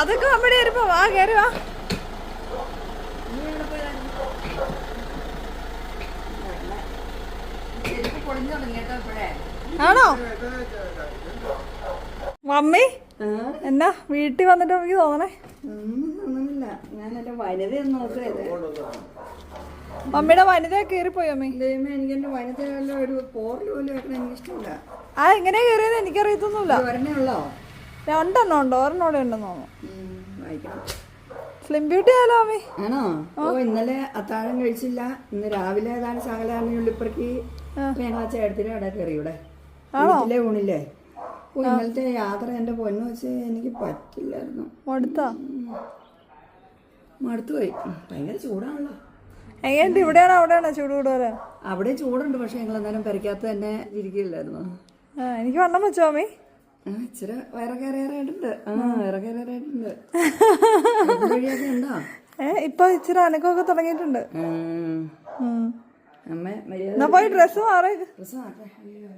അതൊക്കെ അവിടെ വരുമ്പോ വാ കയറി വാ. ആണോ? മമ്മി? എന്നാ വീട്ടിൽ വന്നിട്ട് എനിക്ക് തോന്നണേ. ഒന്നുമില്ല ഞാൻ എന്റെ നോക്കരുത് മമ്മിയുടെ വനിത കയറിപ്പോയി അമ്മി ദൈവമേ എനിക്ക് എന്റെ വനിതയുള്ള ഒരു പോറൽ പോലും എനിക്ക് ഇഷ്ടമില്ല ആ എങ്ങനെയാ കയറിയത് എനിക്കറിയത്തൊന്നുമില്ല. ഉള്ളോ? രണ്ടെണ്ണം ഉണ്ടോ. ഒരെണ്ണോടെ ഉണ്ടെന്ന് തോന്നുന്നു. സ്ലിം ബ്യൂട്ടി ആയാലോ അമ്മി ആണോ? ഓ ഇന്നലെ അത്താഴം കഴിച്ചില്ല. ഇന്ന് രാവിലെ ഏതാണ് ശകലാന്ന് ഉള്ളിപ്പറക്കി ഞങ്ങൾ ചേട്ടത്തിന് അവിടെ കയറി ഇവിടെ. വീട്ടിലെ ഊണില്ലേ? ഓ ഇന്നലത്തെ യാത്ര എന്റെ പൊന്നു വെച്ച് എനിക്ക് പറ്റില്ലായിരുന്നു. മടുത്താ? മടുത്തു പോയി. ഭയങ്കര ചൂടാണല്ലോ. എങ്ങനെയുണ്ട്? ഇവിടെയാണോ അവിടെയാണോ ചൂട് കൂടുതൽ? അവിടെ ചൂടുണ്ട് പക്ഷെ ഞങ്ങൾ എന്നാലും പെരക്കാത്ത തന്നെ ഇരിക്കില്ലായിരുന്നു എനിക്ക് വണ്ണം വെച്ചോ അമ്മി ആ ഇച്ചിരി വയറകയറിയാറായിട്ടുണ്ട് ആ വയറകയറിയാറായിട്ടുണ്ട് വഴിയൊക്കെ ഉണ്ടോ ഏ ഇപ്പൊ ഇച്ചിരി അനക്കമൊക്കെ തുടങ്ങിയിട്ടുണ്ട്. അമ്മ പോയി ഡ്രസ്സ് മാറി. ഡ്രസ്സ്. അയ്യോ,